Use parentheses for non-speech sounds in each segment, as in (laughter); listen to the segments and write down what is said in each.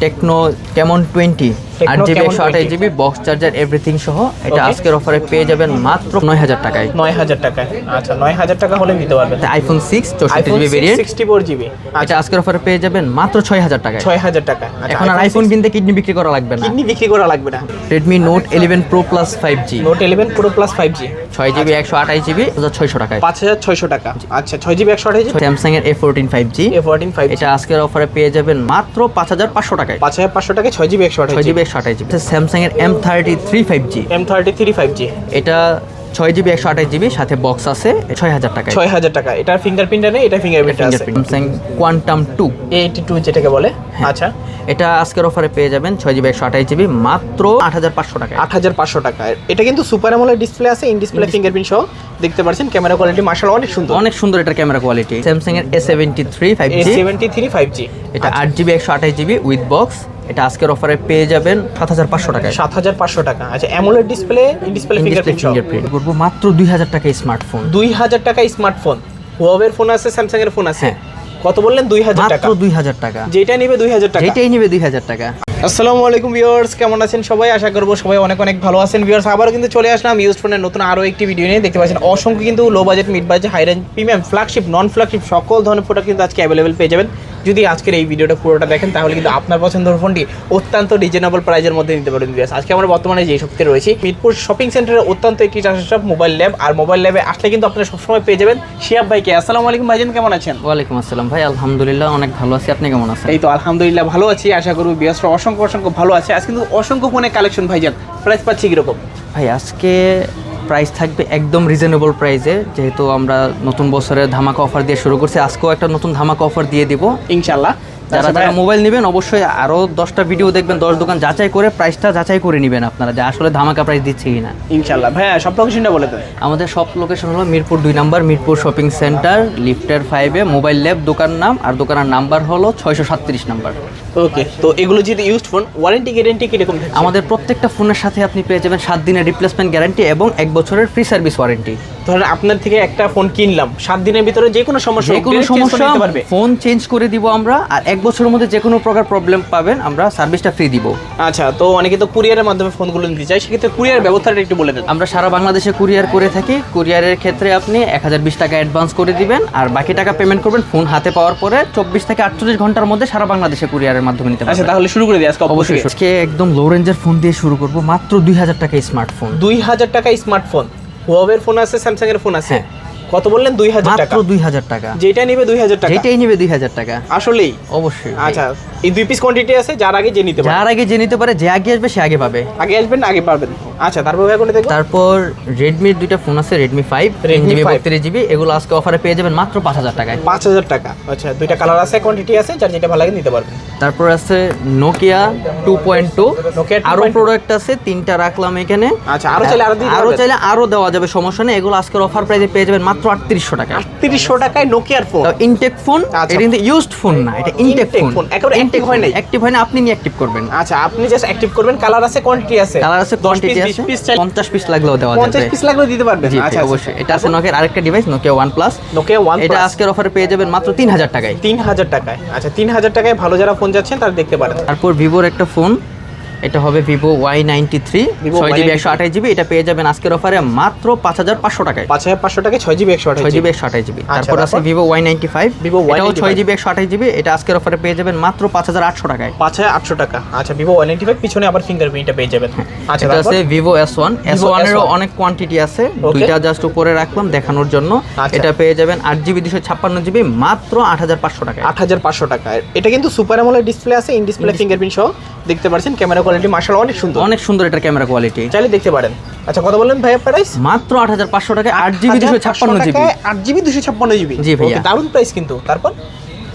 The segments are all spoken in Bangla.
টেকনো কেমন টোয়েন্টি আট জিবি একশো আঠাশ জিবি বক্স চার্জার এভরিথিং সহ এটা আজকের অফারে পেয়ে যাবেন মাত্র নয় হাজার টাকায়। নয় হাজার টাকায়। আচ্ছা নয় হাজার টাকা হলে নিতে পারবেন। আইফোন সিক্স চৌষট্টি GB variant sixty four GB আচ্ছা। আজকের অফারে পেয়ে যাবেন মাত্র ছয় হাজার টাকায়। ছয় হাজার টাকা। এখন আর আইফোন কিনতে কিডনি বিক্রি করা লাগবে না। কিডনি বিক্রি করা লাগবে না। Redmi note eleven pro plus five G note eleven pro plus five G ছয় জিবি একশো আঠাশ জিবি ছয়শো টাকায়। পাঁচ হাজার ছয়শো টাকা। আচ্ছা ছয় জিবি একশো আঠাশ স্যামসাং এর A fourteen five G A fourteen five এটা আজকের অফারে পেয়ে যাবেন মাত্র পাঁচ হাজার পাঁচশো টাকায়। পাঁচ হাজার পাঁচশো টাকায় ছয় জিবি একশো আঠাশ জিবি একশো আঠাশ জিবি স্যামসাং এর M thirty three five G M thirty three five G এটা ছয় জিবি একশো আঠাশ জিবি সাথে বক্স আছে ছয় হাজার টাকায়। ছয় হাজার টাকা। এটার ফিঙ্গারপ্রিন্ট নেই এটা ফিঙ্গারপ্রিন্ট আছে। Samsung quantum two eighty two যেটাকে বলে। আচ্ছা। এটা আজকের অফারে পেয়ে যাবেন ছয় জিবি একশো আঠাশ জিবি মাত্র আট হাজার পাঁচশো টাকা আট হাজার পাঁচশো টাকা এটা কিন্তু সুপার অ্যামোলেড ডিসপ্লে আছে ইন ডিসপ্লে ফিঙ্গারপ্রিন্ট সহ। দেখতে পাচ্ছেন ক্যামেরা কোয়ালিটি মার্শাল অনেক সুন্দর। অনেক সুন্দর এটার ক্যামেরা কোয়ালিটি স্যামসাং এর A seventy three five G seventy three five G এটা আট জিবি একশো আঠাশ জিবি উইথ বক্স এটা আজকের অফারে পেয়ে যাবেন সাত হাজার পাঁচশো টাকায়। সাত হাজার পাঁচশো টাকা। আচ্ছা AMOLED display in display fingerprint করব মাত্র দুই হাজার টাকায় স্মার্টফোন দুই হাজার টাকা স্মার্টফোন হুয়াওয়ের ফোন আছে স্যামসাং এর ফোন আছে। হ্যাঁ। কত বললেন? দুই হাজার টাকা। দুই হাজার টাকা। যেটা নিবে দুই হাজার টাকা। যেটাই নিবে দুই হাজার টাকা। আসসালামু আলাইকুম ভিউয়ার্স কেমন আছেন সবাই? আশা করব সবাই অনেক অনেক ভালো আছেন। ভিউয়ার্স আবারও কিন্তু চলে আসলাম ইউজ ফোনের নতুন আরও একটি ভিডিও নিয়ে। দেখতে পাচ্ছেন অসংখ্য কিন্তু low budget mid budget high range premium flagship non flagship সকল ধরনের প্রোডাক্ট কিন্তু আজকে অ্যাভেলেবেল পেয়ে যাবেন। যদি আজকের এই ভিডিওটা পুরোটা দেখেন তাহলে কিন্তু আপনার পছন্দের ফোনটি অত্যন্ত রিজনেবল প্রাইজের মধ্যে নিতে পারেন ভিউয়ার্স আজকে আমরা বর্তমানে যে শক্তিতে রয়েছি মিরপুর শপিং সেন্টারে অত্যন্ত একটি চাষের মোবাইল ল্যাব আর মোবাইল ল্যাবে আসলে কিন্তু আপনারা সবসময় পেয়ে যাবেন শিয়াব ভাইকে। আসসালামু আলাইকুম ভাইজান কেমন আছেন? ওয়ালাইকুম আসসালাম ভাই আলহামদুলিল্লাহ অনেক ভালো আছি। আপনি কেমন আছেন? এই তো আলহামদুলিল্লাহ ভালো আছি। আশা করব বিয়াসরা অসংখ্য অসংখ্য ভালো আছে। আজ কিন্তু অসংখ্য ফোনের কালেকশন ভাইজান। প্রাইস পাচ্ছি কীরকম? ভাই আজকে প্রাইস থাকবে একদম রিজনেবল প্রাইসে যেহেতু আমরা নতুন বছরের ধামাকা অফার দিয়ে শুরু করছি, আজকেও একটা নতুন ধামাকা অফার দিয়ে দিব। ইনশাল্লাহ যারা যারা মোবাইল নেবেন অবশ্যই আরও দশটা ভিডিও দেখবেন দশ দোকান যাচাই করে প্রাইসটা যাচাই করে নেবেন আপনারা যে আসলে ধামাকা প্রাইস দিচ্ছে কিনা। ইনশাল্লাহ ভাইয়া সব লোকেশনটা বলে দেন। আমাদের সব লোকেশন হলো মিরপুর দুই নাম্বার মিরপুর শপিং সেন্টার লিফটের ফাইভে মোবাইল ল্যাব দোকান নাম আর দোকানের নাম্বার হলো ছয়শো সাতত্রিশ নাম্বার। ওকে তো এগুলো যেহেতু ইউজড ফোন ওয়ারেন্টি গ্যারেন্টি কীরকম আমাদের প্রত্যেকটা ফোনের সাথে আপনি পেয়ে যাবেন সাত দিনের রিপ্লেসমেন্ট গ্যারান্টি এবং এক বছরের ফ্রি সার্ভিস ওয়ারেন্টি ধরেন আপনার থেকে একটা ফোন কিনলাম সাত দিনের ভিতরে যে কোনো সমস্যা যে কোনো সমস্যা পারবে। ফোন চেঞ্জ করে দিব আমরা আর এক বছরের মধ্যে যে কোনো প্রকার প্রবলেম পাবেন আমরা সার্ভিসটা ফ্রি দিব। আচ্ছা তো অনেকে তো কুরিয়ারের মাধ্যমে ফোনগুলো নিতে চাই সেক্ষেত্রে কুরিয়ার ব্যবস্থাটা একটু বলে দেন। আমরা সারা বাংলাদেশে কুরিয়ার করে থাকি কুরিয়ারের ক্ষেত্রে আপনি এক হাজার বিশ টাকা অ্যাডভান্স করে দিবেন আর বাকি টাকা পেমেন্ট করবেন ফোন হাতে পাওয়ার পরে চব্বিশ থেকে আটচল্লিশ ঘণ্টার মধ্যে সারা বাংলাদেশে কুরিয়ারের মাধ্যমে নিতে আচ্ছা তাহলে শুরু করে দিই আজকে অবশ্যই আজকে একদম লো রেঞ্জের ফোন দিয়ে শুরু করব মাত্র দুই হাজার টাকা স্মার্টফোন দুই হাজার টাকা স্মার্টফোন হুয়াওয়ের ফোন আছে স্যামসাং এর ফোন আছে। হ্যাঁ। কত বললেন? দুই হাজার টাকা। মাত্র দুই হাজার টাকা। যেটা নিবে দুই হাজার টাকা। যেটাই নিবে দুই হাজার টাকা। আসলেই? অবশ্যই। আচ্ছা এই দুই পিস কোয়ান্টিটি আছে যার আগে যে নিতে পারে। যার আগে যে নিতে পারে যে আগে আসবে সে আগে পাবে। আগে আসবেন আগে পারবেন আচ্ছা তারপর কোনটা দেখব? তারপর রেডমির দুইটা ফোন আছে রেডমি ফাইভ জিবি 5 বত্রিশ জিবি এগুলো আজকে অফারে পেয়ে যাবেন মাত্র পাঁচ হাজার টাকায়। পাঁচ হাজার টাকা। আচ্ছা দুইটা কালার আছে কোয়ান্টিটি আছে যার যেটা ভালো লাগে নিতে পারবেন। তারপর আছে নোকিয়া টু পয়েন্ট টু আরও প্রোডাক্ট আছে তিনটা রাখলাম এখানে। আচ্ছা আরও চাইলে আরও আরও চাইলে আরও দেওয়া যাবে সমস্যা নেই। এগুলো আজকের অফার প্রাইসে পেয়ে যাবেন মাত্র আটত্রিশশো টাকা আটত্রিশশো টাকায় নোকিয়ার ফোন ইনটেক ফোন। এটা কিন্তু ইউজড ফোন না এটা ইনটেক ফোন একেবারে active হয় নাই। অ্যাক্টিভ হয় না আপনি নিয়ে অ্যাক্টিভ করবেন। আচ্ছা আপনি জাস্ট অ্যাক্টিভ করবেন কালার আছে কোয়ান্টিটি আছে। কালার আছে কোয়ান্টিটি পিস লাগলেও দেওয়া পিস লাগলেও দিতে পারবেন। আচ্ছা অবশ্যই। এটা আছে আরেকটা ডিভাইস নোকিয়া নোকিয়া এটা আজকের অফারে পেয়ে যাবেন মাত্র তিন হাজার টাকায়। তিন হাজার টাকায়। আচ্ছা তিন হাজার টাকায় ভালো যারা ফোন যাচ্ছেন তারা দেখতে পারেন। তারপর ভিভোর একটা ফোন এটা হবে ভিভো ওয়াই নাইনটি থ্রি ছয় জিবি একশো আঠাশ জিবি এটা পেয়ে যাবেন আজকের অফারে মাত্র পাঁচ হাজার পাঁচশো টাকায়। পাঁচ হাজার পাঁচশো টাকায় ছয় জিবি একশো ছয় জিবি একশো আঠাশ জিবি আচ্ছা, তারপর আছে Vivo Y ninety five Vivo এটাও ছয় জিবি একশো আঠাশ জিবি এটা আজকের অফারে পেয়ে যাবেন মাত্র পাঁচ হাজার আটশো টাকায়। পাঁচ হাজার আটশো টাকা। আচ্ছা ভিভো ওয়ান নাইনটি ফাইভ পিছনে আবার ফিঙ্গারপ্রিন্টটা পেয়ে যাবেন। আচ্ছা এটা আছে ভিভো এস ওয়ান এস ওয়ানেরও অনেক কোয়ান্টিটি আছে। দুইটা জাস্ট উপরে রাখলাম দেখানোর জন্য। আচ্ছা। এটা পেয়ে যাবেন আট জিবি দুশো ছাপ্পান্ন জিবি মাত্র আট হাজার পাঁচশো টাকায়। আট হাজার পাঁচশো টাকা এটা কিন্তু সুপার অ্যামোলেড ডিসপ্লে আছে ইন ডিসপ্লে ফিঙ্গারপ্রিন্ট সহ। দেখতে পাচ্ছেন ক্যামেরা কোয়ালিটি মার্শাল অনেক সুন্দর। অনেক সুন্দর এটার ক্যামেরা কোয়ালিটি চাইলে দেখতে পারেন। আচ্ছা কত বললেন ভাইয়া প্রাইস মাত্র আট হাজার পাঁচশো টাকা আট জিবি দুশো ছাপ্পান্ন জিবি আট জিবি দুশো ছাপ্পান্ন জিবি জি ভাইয়া। দারুণ প্রাইস কিন্তু। তারপর?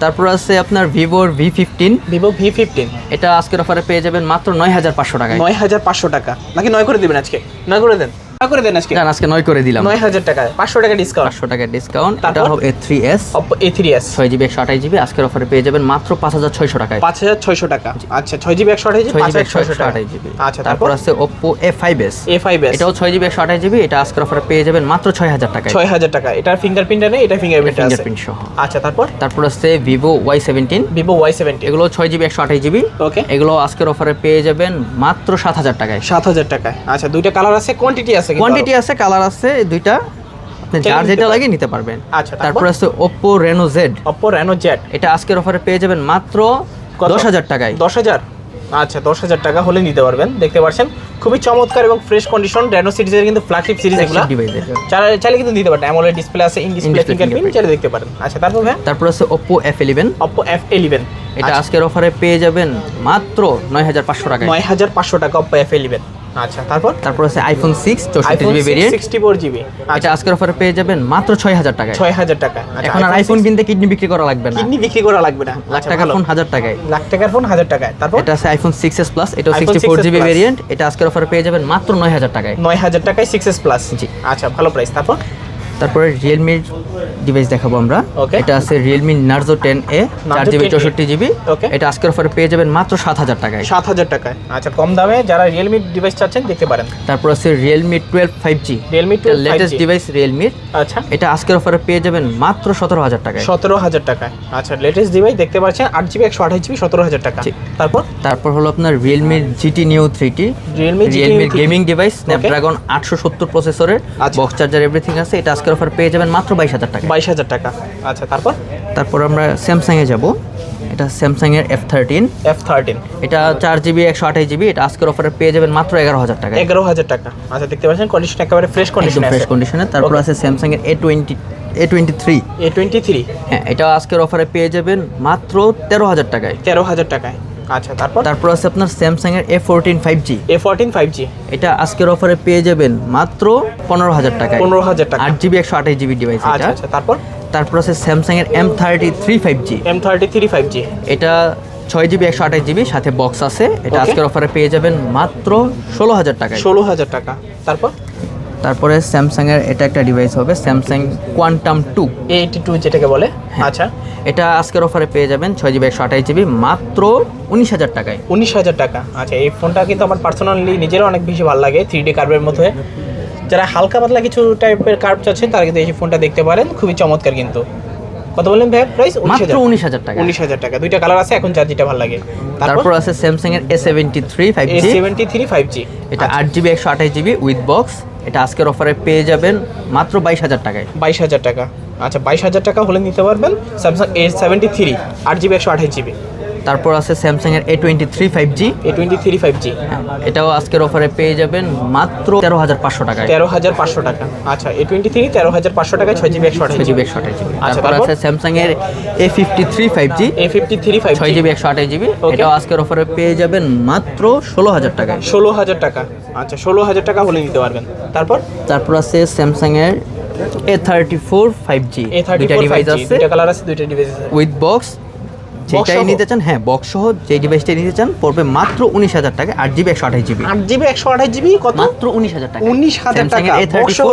তারপর আছে আপনার ভিভোর V fifteen Vivo V fifteen এটা আজকের অফারে পেয়ে যাবেন মাত্র নয় হাজার পাঁচশো টাকা নয় হাজার পাঁচশো টাকা। নাকি নয় করে দেবেন আজকে? নয় করে দেন। করে দেন আজকে। জান আজকে নয় করে দিলাম। নয় হাজার টাকা পাঁচশো টাকা ডিসকাউন্ট পাঁচশো টাকার ডিসকাউন্ট এটা? হবে three S A three S ছয় জিবি একশো আঠাশ জিবি আজকের অফারে পেয়ে যাবেন মাত্র পাঁচ হাজার ছয়শো টাকায়। পাঁচ হাজার ছয়শো টাকা। আচ্ছা ছয় জিবি একশো আঠাশ জিবি ছয়শো টাকা। আঠাশ জিবি আচ্ছা তারপর? আছে Oppo A five S A five S এটাও ছয় জিবি একশো আঠাশ জিবি এটা আজকের অফারে পেয়ে যাবেন মাত্র ছয় হাজার টাকায়। ছয় হাজার টাকা এটার ফিঙ্গারপ্রিন্ট নেই এটা ফিঙ্গারপ্রিন্ট আছে। ফিঙ্গারপ্রিন্ট সহ। আচ্ছা তারপর? তারপর আছে Vivo Y seventeen Vivo Y seventy এগুলো ছয় জিবি একশো আঠাশ জিবি ওকে এগুলো আজকের অফারে পেয়ে যাবেন মাত্র সাত হাজার টাকায়। সাত হাজার টাকায়। আচ্ছা দুইটা কালার আছে কোয়ান্টিটি আছে কোয়ান্টিটি আছে কালার আছে দুইটা আপনি যার যেটা লাগে নিতে পারবেন। আচ্ছা, তারপর? আছে Oppo Reno Z Oppo Reno Z এটা আজকের অফারে পেয়ে যাবেন মাত্র? দশ হাজার টাকায়। দশ হাজার? আচ্ছা দশ হাজার টাকা হলে নিতে পারবেন দেখতে পাচ্ছেন খুবই চমৎকার এবং ফ্রেশ কন্ডিশন রেনো সিরিজের কিন্তু ফ্ল্যাগশিপ সিরিজ এগুলো। চাইলে চাইলে কিন্তু দিতে পারেন। অ্যামোলেড ডিসপ্লে আছে ইন ডিসপ্লে ফিঙ্গারপ্রিন্ট চাইলে দেখতে পারেন। আচ্ছা তারপর ভাই তারপর আছে ইলেভেন অপো এফ ইলেভেন এটা আজকের অফারে পেয়ে যাবেন মাত্র নয় হাজার পাঁচশো টাকায়। নয় হাজার পাঁচশো টাকা এফ ইলেভেন আচ্ছা তারপর? তারপর আছে আইফোন সিক্স চৌষট্টি GB variant sixty four GB আচ্ছা। আজকের অফারে পেয়ে যাবেন মাত্র ছয় হাজার টাকায়। ছয় হাজার টাকা। আচ্ছা এখন আর আইফোন কিনতে কিডনি বিক্রি করা লাগবে না। কিডনি বিক্রি করা লাগবে না। লাখ আচ্ছা, টাকার ফোন হাজার টাকায়। লাখ টাকার ফোন হাজার টাকায়। তারপর? এটা আছে আইফোন সিক্স এস প্লাস এটা সিক্সটি ফোর জিবি ভেরিয়েন্ট এটা আজকের অফারে পেয়ে যাবেন মাত্র নয় হাজার টাকায়। নয় হাজার টাকায় সিক্স এস প্লাস জি। আচ্ছা ভালো প্রাইস তারপর? তারপরে রিয়েলমির ডিভাইস দেখাবো আমরা। এটা আছে রিয়েলমি নার্জো টেন এ চার জিবি চৌষট্টি জিবি এটা আজকের অফারে পেয়ে যাবেন মাত্র সাত হাজার টাকায়। সাত হাজার টাকায়। আচ্ছা কম দামে যারা রিয়েলমি ডিভাইস চাচ্ছেন দেখতে পারেন। তারপর আছে Realme twelve five G Realme latest device রিয়েলমির আচ্ছা। এটা আজকের অফারে পেয়ে যাবেন মাত্র সতেরো হাজার টাকায়। সতেরো হাজার টাকায়। আচ্ছা লেটেস্ট ডিভাইস দেখতে পাচ্ছেন আট জিবি একশো আঠাশ জিবি সতেরো হাজার টাকা। তারপর? তারপর হলো আপনার Realme GT new three T Realme Realme 3T gaming device Snapdragon আটশো সত্তর প্রসেসরের। বক্স চার্জার এভরিথিং আছে। এটা আজকের অফার পেয়ে যাবেন মাত্র বাইশ হাজার টাকা বাইশ হাজার টাকা। আচ্ছা তারপর? তারপর আমরা স্যামসাং এ যাব। এটা স্যামসাং এর এফ থার্টিন এফ থার্টিন এটা চার জিবি একশো আঠাশ জিবি এটা আজকের অফারে পেয়ে যাবেন মাত্র এগারো হাজার টাকা এগারো হাজার টাকা। আচ্ছা দেখতে পাচ্ছেন কন্ডিশন একেবারে ফ্রেশ কন্ডিশন ফ্রেশ কন্ডিশনে তারপর আছে স্যামসাং এর A twenty A twenty three A twenty three হ্যাঁ এটা আজকের অফারে পেয়ে যাবেন মাত্র তেরো হাজার টাকায়। তেরো হাজার টাকায়। আচ্ছা তারপর? তারপর আছে আপনার স্যামসাং এর A fourteen five G A fourteen five G এটা আজকের অফারে পেয়ে যাবেন মাত্র পনেরো হাজার টাকায়। পনেরো হাজার টাকা। আট জিবি একশো আঠাশ জিবি ডিভাইস আচ্ছা আচ্ছা তারপর? তারপর আছে স্যামসাং এর M thirty three five G M thirty three five G এটা ছয় জিবি একশো আঠাশ জিবি সাথে বক্স আছে। এটা আজকের অফারে পেয়ে যাবেন মাত্র ষোলো হাজার টাকায়। ষোলো হাজার টাকা। তারপর? তারপরে স্যামসাং এর এটা একটা ডিভাইস হবে Samsung quantum two eighty two যেটাকে বলে? হ্যাঁ। আচ্ছা। এটা আজকের অফারে পেয়ে যাবেন ছয় জিবি একশো আঠাশ জিবি মাত্র উনিশ হাজার টাকায়। উনিশ হাজার টাকা। আচ্ছা এই ফোনটা কিন্তু আমার পার্সোনালি নিজেরও অনেক বেশি ভালো লাগে থ্রি ডি কার্ভের মধ্যে। যারা হালকা পাতলা কিছু টাইপের কার্ভ চাচ্ছেন তারা কিন্তু এই ফোনটা দেখতে পারেন খুবই চমৎকার কিন্তু। কত বললেন ভাই প্রাইস মাত্র উনিশ হাজার টাকা। উনিশ হাজার টাকা। দুইটা কালার আছে এখন যার যেটা ভালো লাগে। তারপর? তারপর আছে স্যামসাং এর A seventy three five G seventy three five G এটা আট জিবি একশো আঠাশ জিবি উইথ বক্স এটা আজকের অফারে পেয়ে যাবেন মাত্র বাইশ হাজার টাকায়। বাইশ হাজার টাকা। আচ্ছা বাইশ হাজার টাকা হলে নিতে পারবেন স্যামসাং এ সেভেন্টি থ্রি আট জিবি একশো আঠাশ জিবি তারপর আছে স্যামসাং এর A twenty three five G A twenty three five G এটাও আজকের অফারে পেয়ে যাবেন মাত্র তেরো হাজার পাঁচশো টাকা তেরো হাজার পাঁচশো টাকা। আচ্ছা এ টোয়েন্টি থ্রি তেরো হাজার পাঁচশো টাকা ছয় জিবি একশো আঠাশ জিবি একশো আঠাশ জিবি আচ্ছা, তারপর? আছে স্যামসাং এর A fifty three five G A fifty three five ছয় জিবি একশো আঠাশ জিবি. এটাও আজকের অফারে পেয়ে যাবেন মাত্র ষোলো হাজার টাকায়। ষোলো হাজার টাকা। আচ্ছা ষোলো হাজার টাকা হলে নিতে পারবেন। তারপর? তারপর আছে স্যামসাং এর A thirty four five G A thirty device আছে। দুইটা কালার আছে দুইটা ডিভাইস আছে। উইথ বক্স যেটাই নিতে চান হ্যাঁ বক্স সহ যে ডিভাইসটাই নিতে চান পড়বে মাত্র উনিশ হাজার টাকা আট জিবি একশো আঠাশ জিবি। আট জিবি একশো আঠাশ জিবি কত? মাত্র উনিশ হাজার টাকা। 19,000 টাকা,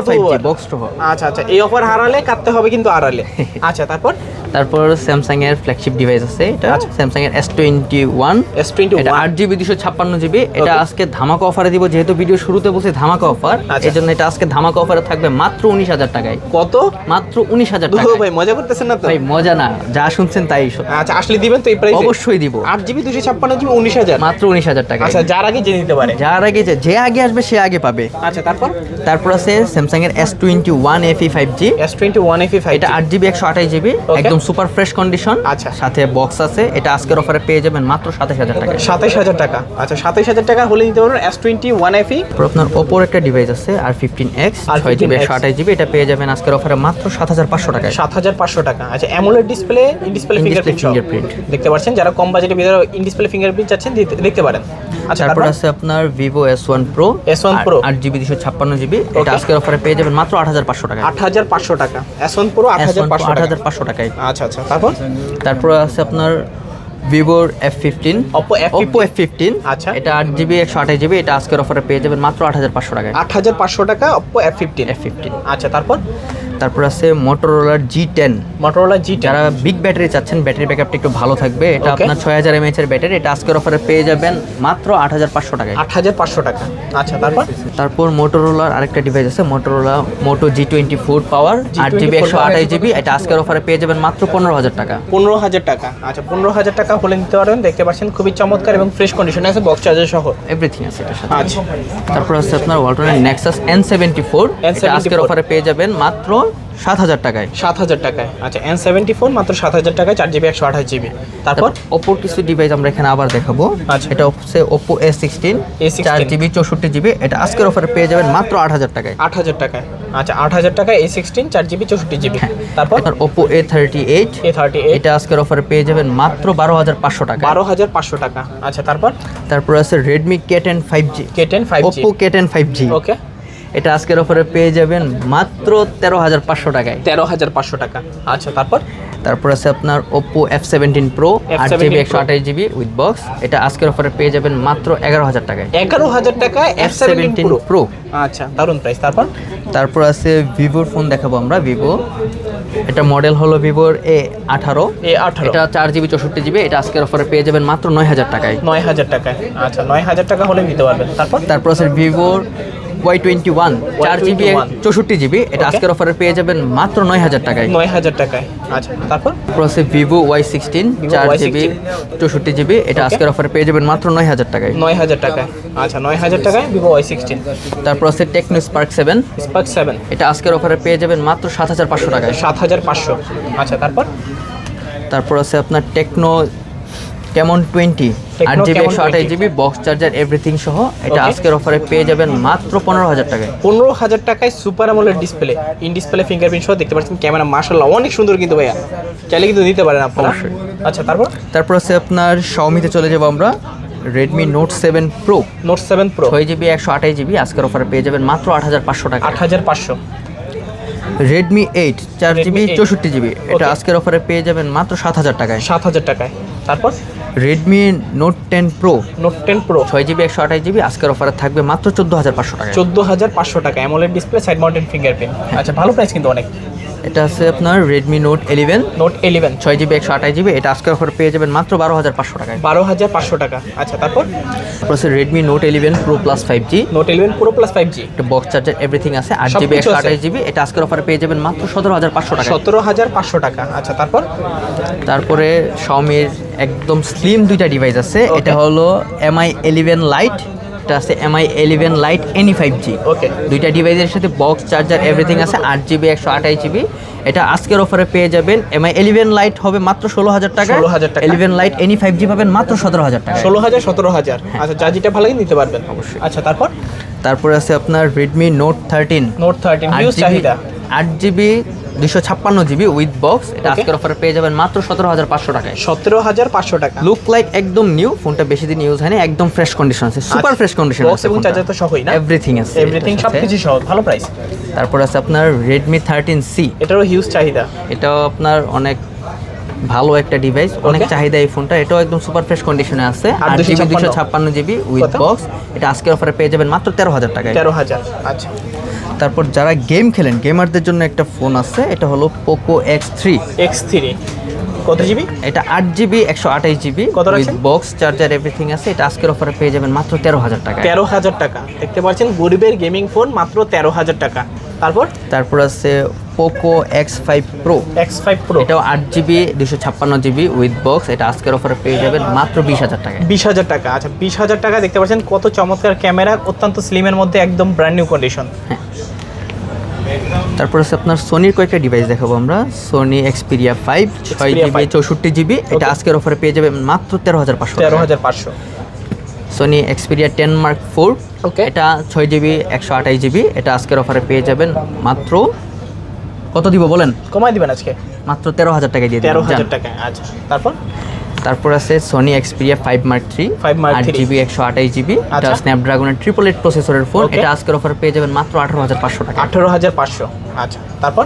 ফাইভ জি আবার। বক্স সহ। আচ্ছা আচ্ছা এই অফার হারালে কাটতে হবে কিন্তু আড়ালে। (laughs) আচ্ছা তারপর? তারপর স্যামসাং এর ফ্ল্যাগশিপ ডিভাইস আছে এটা। আচ্ছা। স্যামসাং এর টোয়েন্টি ওয়ান এস টোয়েন্টি এটা আট জিবি দুশো ছাপ্পান্ন জিবি। এটা আজকে ধামাকা অফারে দিব যেহেতু ভিডিও শুরুতে বলছি ধামাকা অফার আচ্ছা। জন্য এটা আজকে ধামাকা অফারে থাকবে মাত্র উনিশ হাজার টাকায়। কত? মাত্র উনিশ হাজার দুঃখ টাকা ভাই মজা করতেছেন না তো? ভাই মজা না যা শুনছেন তাই আচ্ছা আসলে দিবেন তো এই প্রাইস অবশ্যই দিব। আট জিবি দুশো ছাপ্পান্ন জিবি উনিশ হাজার। মাত্র উনিশ হাজার টাকা। আচ্ছা যার আগে জেনে নিতে পারে। যার আগে যে যে আগে আসবে সে আগে পাবে। আচ্ছা তারপর? তারপর আছে স্যামসাং এর S twenty one FE five G S twenty one FE five এটা আট জিবি একশো আঠাশ জিবি একদম সুপার ফ্রেশ কন্ডিশন আচ্ছা। সাথে বক্স আছে। এটা আজকের অফারে পেয়ে যাবেন মাত্র সাতাশ হাজার টাকা। সাতাইশ হাজার টাকা। আচ্ছা সাতাইশ হাজার টাকা হলে নিতে পারবেন এস টোয়েন্টি ওয়ান এফি আপনার ওপোর একটা ডিভাইস আছে আর ফিফটিন এক্স আর ছয় জিবি 15X একশো আঠাশ জিবি এটা পেয়ে যাবেন আজকের অফারে মাত্র সাত হাজার পাঁচশো টাকায়। সাত হাজার পাঁচশো টাকা। আচ্ছা অ্যামোলেড ডিসপ্লে ডিসপ্লে ফিঙ্গারপ্রিন্ট। দেখতে পাচ্ছেন যারা কম বাজেটের ভিতরে ইন ডিসপ্লে ফিঙ্গারপ্রিন্ট চাচ্ছেন দেখতে পারেন। আচ্ছা তারপর আছে আপনার Vivo S one Pro S1 Pro। আট জিবি দুশো ছাপ্পান্ন জিবি এটা আজকের অফারে পেয়ে যাবেন মাত্র আট হাজার পাঁচশো টাকা আট হাজার পাঁচশো টাকা। এস ওয়ান পুরো আট হাজার পাঁচশো আট টাকা হাজার পাঁচশো টাকায়। আচ্ছা আচ্ছা তারপর? তারপর আছে আপনার ভিভোর F fifteen Oppo F15 Oppo F fifteen আচ্ছা। এটা আট জিবি একশো আঠাশ জিবি এটা আজকের অফারে পেয়ে যাবেন মাত্র আট হাজার পাঁচশো টাকায়। আট হাজার পাঁচশো টাকা Oppo F fifteen F fifteen আচ্ছা তারপর? তারপর আছে মোটরোলার জি টেন মোটরোলা জি যারা বিগ ব্যাটারি চাচ্ছেন ব্যাটারি ব্যাকআপটা একটু ভালো থাকবে। এটা আপনার ছয় হাজার এমএএচ এর ব্যাটারি এটা আজকের অফারে পেয়ে যাবেন মাত্র আট হাজার পাঁচশো টাকায়। আট হাজার পাঁচশো টাকা। আচ্ছা তারপর? তারপর মোটরোলার আরেকটা ডিভাইস আছে Motorola Moto G twenty four Power আট জিবি একশো। আঠাশ জিবি এটা আজকের অফারে পেয়ে যাবেন মাত্র পনেরো হাজার টাকা। পনেরো হাজার টাকা। আচ্ছা পনেরো হাজার টাকা হলে নিতে পারবেন দেখতে পাচ্ছেন খুবই চমৎকার এবং ফ্রেশ কন্ডিশনে আছে বক্স চার্জার সহ। এভরিথিং আছে এটার সাথে। আচ্ছা। তারপর আছে আপনার ওয়ালটনের Nexus N seventy four N74 আজকের অফারে পেয়ে যাবেন মাত্র সাত হাজার টাকায়। সাত হাজার টাকায়। আচ্ছা এন সেভেন্টি ফোর মাত্র সাত হাজার টাকায় চার জিবি একশো আঠাশ জিবি তারপর? ওপোর কিছু ডিভাইস আমরা এখানে আবার দেখাবো। আচ্ছা। এটা হচ্ছে ওপো এ সিক্সটিন A16 চার জিবি চৌষট্টি জিবি এটা আজকের অফারে পেয়ে যাবেন মাত্র আট হাজার টাকায়। আট হাজার টাকায়। আচ্ছা আট হাজার টাকা এ সিক্সটিন চার জিবি চৌষট্টি জিবি তারপর? আপনার Oppo A thirty eight A thirty eight এটা আজকের অফারে পেয়ে যাবেন মাত্র বারো হাজার পাঁচশো টাকা বারো হাজার পাঁচশো টাকা। আচ্ছা তারপর? তারপর আছে Redmi K ten five G K ten five Oppo K ten five G okay এটা আজকের অফারে পেয়ে যাবেন মাত্র তেরো হাজার পাঁচশো টাকায়। তেরো হাজার পাঁচশো টাকা। আচ্ছা তারপর? তারপর আছে আপনার ওপো এফ সেভেন্টিন প্রো আট জিবি একশো আঠাশ জিবি উইথ বক্স এটা আজকের অফারে পেয়ে যাবেন মাত্র এগারো হাজার টাকায়। এগারো হাজার টাকা এফ সেভেন্টিন প্রো আচ্ছা দারুণ প্রাইস তারপর? তারপর আছে ভিভোর ফোন দেখাবো আমরা ভিভো এটা মডেল হলো ভিভোর এ আঠারো। এ আঠারো। এটা চার জিবি চৌষট্টি জিবি এটা আজকের অফারে পেয়ে যাবেন মাত্র নয় হাজার টাকায়। নয় হাজার টাকায়। আচ্ছা নয় হাজার টাকা হলে নিতে পারবেন। তারপর? তারপর আছে ভিভোর ওয়াই টোয়েন্টি ওয়ান চার জিবি চৌষট্টি জিবি এটা আজকের অফারে পেয়ে যাবেন মাত্র নয় হাজার টাকায়। নয় হাজার টাকায়। আচ্ছা। তারপর? তারপর ভিভো ওয়াই সিক্সটিন চার জিবি চৌষট্টি জিবি এটা আজকের অফারে পেয়ে যাবেন মাত্র নয় হাজার টাকায়। নয় হাজার টাকায়। আচ্ছা নয় হাজার টাকায় ভিভো ওয়াই সিক্সটিন তারপর আছে Tecno Spark seven Spark seven এটা আজকের অফারে পেয়ে যাবেন মাত্র সাত হাজার পাঁচশো টাকায়। সাত হাজার পাঁচশো। আচ্ছা তারপর? তারপর আছে আপনার টেকনো কেমন টোয়েন্টি আট জিবি একশো আঠাশ জিবি বক্স চার্জার এভরিথিং সহ এটা আজকের অফারে পেয়ে যাবেন মাত্র পনেরো হাজার টাকায়। পনেরো হাজার টাকায় সুপার আমলের ডিসপ্লে ইন ডিসপ্লে ফিঙ্গারপ্রিন্ট সহ দেখতে পাচ্ছেন ক্যামেরা মার্শাল্লাহ অনেক সুন্দর কিন্তু ভাইয়া। চাইলে কিন্তু দিতে পারেন আপনারা। অবশ্যই। আচ্ছা তারপর? তারপর আছে আপনার শাওমিতে চলে যাব আমরা Redmi Note seven Pro Note seven Pro ছয় জিবি একশো আঠাশ জিবি আজকের অফারে পেয়ে যাবেন মাত্র আট হাজার পাঁচশো টাকা আট হাজার পাঁচশো। রেডমি এইট চার জিবি চৌষট্টি জিবি এটা আজকের অফারে পেয়ে যাবেন মাত্র সাত হাজার টাকায়। সাত হাজার টাকায়। তারপর? Redmi Note ten Pro Note ten Pro ছয় জিবি একশো আঠাশ জিবি আজকের অফারে থাকবে মাত্র চোদ্দ হাজার পাঁচশো টাকা। চোদ্দ হাজার পাঁচশো টাকা। AMOLED display side mounted fingerprint আচ্ছা ভালো প্রাইস কিন্তু অনেক। এটা আছে আপনার Redmi Note eleven Note eleven ছয় জিবি একশো আঠাশ জিবি এটা আজকের অফারে পেয়ে যাবেন মাত্র বারো হাজার পাঁচশো টাকায়। বারো হাজার পাঁচশো টাকা। আচ্ছা তারপর? তারপর আছে Redmi Note eleven Pro Plus five G Note eleven Pro Plus five G এটা বক্স চার্জার এভরিথিং আছে। আট জিবি একশো। আঠাশ জিবি এটা আজকের অফার পেয়ে যাবেন মাত্র সতেরো হাজার পাঁচশো টাকা সতেরো হাজার পাঁচশো টাকা। আচ্ছা তারপর? তারপরে শাওমির একদম স্লিম দুইটা ডিভাইস আছে। এটা হলো এমআই ইলেভেন লাইট এটা আছে Mi eleven Lite NE five G okay দুইটা ডিভাইসের সাথে বক্স চার্জার এভরিথিং আছে আট জিবি একশো আঠাশ জিবি এটা আজকের অফারে পেয়ে যাবেন। এমআই ইলেভেন লাইট হবে মাত্র ষোলো হাজার টাকা। 16,000 টাকা। Eleven Lite NE five G পাবেন মাত্র সতেরো হাজার টাকা। ষোলো হাজার সতেরো হাজার। আচ্ছা যা যেটা ভালো নিতে পারবেন। অবশ্যই। আচ্ছা তারপর? তারপরে আছে আপনার Redmi Note thirteen Note thirteen চাহিদা। আট জিবি দুশো ছাপ্পান্ন জিবি উইথ বক্স এটা আজকের অফারে পেয়ে যাবেন মাত্র সতেরো হাজার পাঁচশো টাকায়। সতেরো হাজার পাঁচশো টাকা। লুক লাইক একদম নিউ ফোনটা বেশি দিন ইউজ হয়নি একদম ফ্রেশ কন্ডিশন আছে। সুপার ফ্রেশ কন্ডিশন বক্স এবং চার্জার তো সহই না? এভরিথিং আছে এভরিথিং এটার সব সাথে। কিছু সহ ভালো প্রাইস তারপর আছে আপনার রেডমি থার্টিন সি এটারও হিউজ চাহিদা। এটাও আপনার অনেক ভালো একটা ডিভাইস অনেক চাহিদা এই ফোনটা এটাও একদম সুপার ফ্রেশ কন্ডিশনে আছে। আর আর জিবি দুশো ছাপ্পান্ন। জিবি উইথ বক্স এটা আজকের অফারে পেয়ে যাবেন মাত্র তেরো হাজার টাকায়। তেরো হাজার আচ্ছা। তারপর যারা গেম খেলেন গেমারদের জন্য একটা ফোন আছে এটা হলো Poco X three X three কত জিবি এটা আট জিবি একশো আঠাশ জিবি কত বক্স চার্জার এভরিথিং আছে। এটা আজকের অফারে পেয়ে যাবেন মাত্র তেরো হাজার টাকা তেরো হাজার টাকা। দেখতে পাচ্ছেন গরিবের গেমিং ফোন মাত্র তেরো হাজার টাকা। তারপর? তারপর আছে Poco X five Pro X five Pro এটাও আট জিবি দুশো ছাপ্পান্ন জিবি উইথ বক্স এটা আজকের অফারে পেয়ে যাবেন মাত্র বিশ হাজার টাকায়। বিশ হাজার টাকা। আচ্ছা বিশ হাজার টাকা দেখতে পাচ্ছেন কত চমৎকার ক্যামেরা অত্যন্ত স্লিমের মধ্যে একদম ব্র্যান্ড নিউ কন্ডিশন তারপর আছে আপনার সোনির কয়েকটা ডিভাইস দেখাবো আমরা। সোনি এক্সপিরিয়া ফাইভ ছয় Xperia জিবি 5 চৌষট্টি জিবি এটা আজকের অফারে পেয়ে যাবেন মাত্র তেরো হাজার পাঁচশো তেরো হাজার পাঁচশো। Sony Xperia ten Mark four okay এটা ছয় জিবি একশো আঠাশ জিবি এটা আজকের অফারে পেয়ে যাবেন মাত্র কত দিব বলেন? কমাই দিবেন আজকে? মাত্র তেরো হাজার টাকায় দিয়ে তেরো হাজার টাকা আচ্ছা। তারপর? তারপর আছে Sony Xperia five mark three 5 Mark আট জিবি একশো আঠাশ জিবি এটা। স্ন্যাপড্রাগনের ট্রিপল এইট প্রসেসরের ফোন এটা আজকের অফার পেয়ে যাবেন মাত্র আঠারো হাজার পাঁচশো টাকা আঠেরো হাজার পাঁচশো আচ্ছা। তারপর?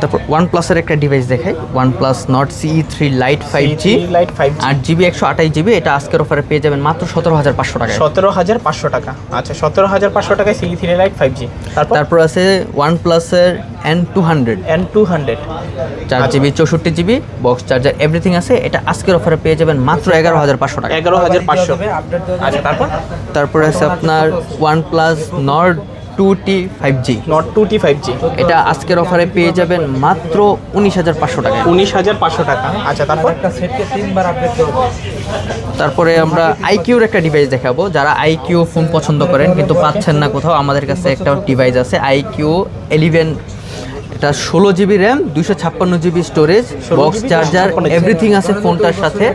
তারপর ওয়ান প্লাসের একটা ডিভাইস দেখাই। One Plus Nord CE three Lite five G Lite five আট জিবি একশো আঠাশ জিবি এটা আজকের অফারে পেয়ে যাবেন মাত্র সতেরো হাজার পাঁচশো টাকা সতেরো হাজার পাঁচশো টাকা। আচ্ছা সতেরো হাজার পাঁচশো টাকায় C three Lite five G তারপর? আছে ওয়ান প্লাসের N two hundred N two hundred চার জিবি চৌষট্টি জিবি বক্স চার্জার এভরিথিং আছে। এটা আজকের অফারে পেয়ে যাবেন মাত্র এগারো হাজার পাঁচশো টাকা এগারো হাজার পাঁচশো। আচ্ছা তারপর? তারপরে আছে আপনার one plus Nord two T five G Nord two T five G এটা আজকের অফারে পেয়ে যাবেন মাত্র উনিশ হাজার পাঁচশো টাকা। উনিশ হাজার পাঁচশো টাকা। আচ্ছা তারপর? তারপরে আমরা আইকিউর একটা ডিভাইস দেখাবো। যারা আইকিউ ফোন পছন্দ করেন কিন্তু পাচ্ছেন না কোথাও আমাদের কাছে একটা ডিভাইস আছে আইকিউ এলিভেন এটা ষোলো জিবি র্যাম দুশো ছাপ্পান্ন GB storage box charger 256 everything আছে ফোনটার সাথে।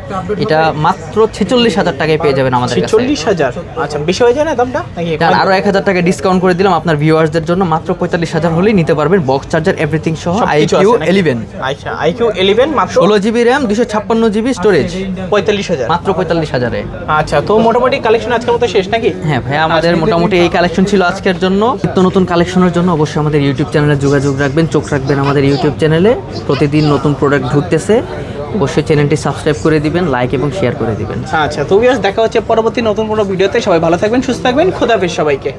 এটা মাত্র ছেচল্লিশ হাজার টাকায় পেয়ে যাবেন আমাদের ছেচল্লিশ হাজার? আচ্ছা বেশি হয়ে যায় না দামটা? নাকি আরও এক হাজার টাকা ডিসকাউন্ট করে দিলাম আপনার ভিউয়ার্সদের জন্য। মাত্র পঁয়তাল্লিশ হাজার হলেই নিতে পারবেন বক্স চার্জার এভরিথিং সহ আইকিউ এলিভেন আচ্ছা আইকিউ ইলেভেন মাত্র? ষোলো জিবি র্যাম দুশো ছাপ্পান্ন জিবি স্টোরেজ পঁয়তাল্লিশ হাজার। মাত্র পঁয়তাল্লিশ হাজারে। আচ্ছা তো মোটামুটি কালেকশন আজকের মতো শেষ নাকি? হ্যাঁ ভাই আমাদের মোটামুটি এই কালেকশন ছিল আজকের জন্য। নিত্য নতুন কালেকশনের জন্য অবশ্যই আমাদের ইউটিউব চ্যানেলে যোগাযোগ রাখবেন। চোখ রাখবেন আমাদের ইউটিউব চ্যানেলে। প্রতিদিন নতুন প্রোডাক্ট ঢুকতেছে, অবশ্যই চ্যানেলটি সাবস্ক্রাইব করে দিবেন লাইক এবং শেয়ার করে দিবেন। আচ্ছা তো দেখা হচ্ছে পরবর্তী নতুন কোনো ভিডিওতে সবাই ভালো থাকবেন, সুস্থ থাকবেন খোদাফেজ সবাইকে।